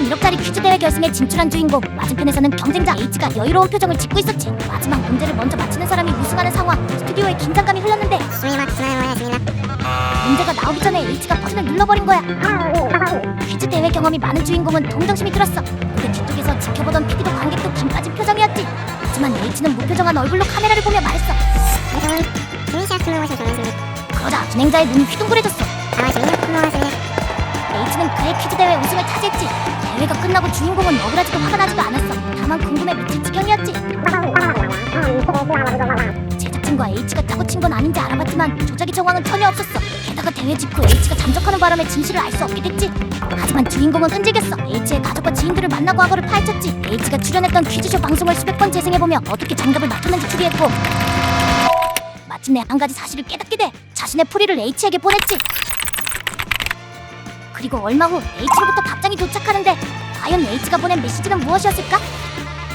황금 1억짜리 퀴즈 대회 결승에 진출한 주인공. 맞은편에서는 경쟁자 H가 여유로운 표정을 짓고 있었지. 마지막 문제를 먼저 맞히는 사람이 우승하는 상황. 스튜디오에 긴장감이 흘렀는데. 문제가 나오기 전에 H가 버튼을 눌러버린 거야. 퀴즈 대회 경험이 많은 주인공은 동정심이 들었어. 근데 뒤쪽에서 지켜보던 PD도 관객도 김 빠진 표정이었지. 하지만 H는 무표정한 얼굴로 카메라를 보며 말했어. 그러자 진행자의 눈이 휘둥그레졌어 그의 퀴즈 대회 우승을 차지했지. 대회가 끝나고 주인공은 억울하지도 화가 나지도 않았어. 다만 궁금해 미칠 지경이었지. 제작진과 H가 짜고 친 건 아닌지 알아봤지만 조작의 정황은 전혀 없었어. 게다가 대회 직후 H가 잠적하는 바람에 진실을 알 수 없게 됐지. 하지만 주인공은 끈질겼어. H의 가족과 지인들을 만나고 과거를 파헤쳤지. H가 출연했던 퀴즈쇼 방송을 수백 번 재생해보며 어떻게 정답을 맞췄는지 추리했고 마침내 한 가지 사실을 깨닫게 돼. 자신의 풀이를 H에게 보냈지. 그리고 얼마 후 H로부터 답장이 도착하는데 과연 H가 보낸 메시지는 무엇이었을까?